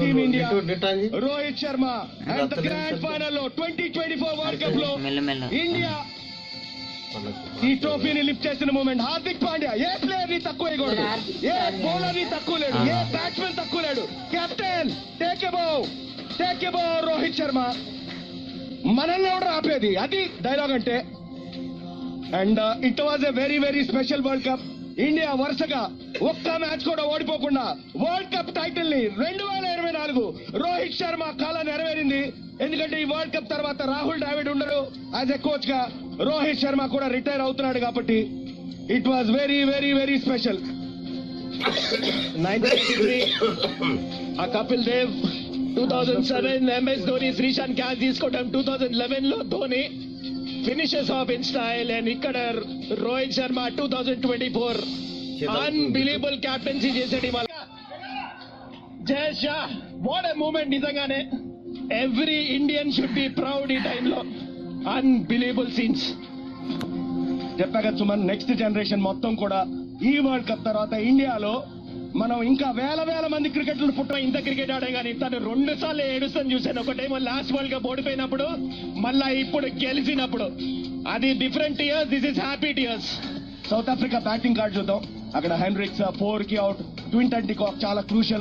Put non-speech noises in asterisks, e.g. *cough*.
Team India. Rohit Sharma and grand. ఫైనల్లో twenty twenty four world కప్లో. India ఈ ట్రోఫీని లిఫ్ట్ చేసిన మూమెంట్ హార్దిక్ పాండ్యా ఏ ప్లేయర్ని తక్కువ వేయకూడదు ఏ బౌలర్ని తక్కువ లేడు ఏ బ్యాట్స్మెన్ తక్కువ లేడు captain take a bow take a bow Rohit Sharma మనల్ని ఎవడు ఆపేది? అది డైలాగ్ అంటే. And it was a very very special world cup India వరుసగా ఒక్క మ్యాచ్ కూడా ఓడిపోకుండా వరల్డ్ కప్ టైటిల్ని రెండు వేల ఇరవై నాలుగు రోహిత్ శర్మ కాల నెరవేరింది. ఎందుకంటే ఈ వరల్డ్ కప్ తర్వాత రాహుల్ డావిడ్ ఉండరు యాజ్ ఎ కోచ్గా రోహిత్ శర్మ కూడా రిటైర్ అవుతున్నాడు కాబట్టి it was very very very special ఆ Kapil Dev *laughs* two thousand seven MS Dhoni Sreesanth catch తీసుకోవడం two thousand లెవెన్లో Dhoni finishes off in style and ఇక్కడ Rohit Sharma two thousand twenty four unbelievable captaincy చేసాడు ఇవాళ. Jay Shah. What a moment నిజంగానే. Every Indian should be proud ఈ టైంలో unbelievable scenes చెప్పాక Suman next generation మొత్తం కూడా ఈ వరల్డ్ కప్ తర్వాత ఇండియాలో మనం ఇంకా వేల వేల మంది క్రికెటర్లు పుట్టిన ఇంత క్రికెట్ ఆడే కానీ తను రెండు సార్లు ఏడుస్తాను చూశాను. ఒకటేమో లాస్ట్ వరల్డ్ కప్ ఓడిపోయినప్పుడు మళ్ళా ఇప్పుడు గెలిచినప్పుడు. అది different years this is happy years South Africa batting card చూద్దాం. అక్కడ హెన్రిక్స్ ఫోర్కి అవుట్ ట్విన్ ట్వంటీ చాలా క్రూషియల్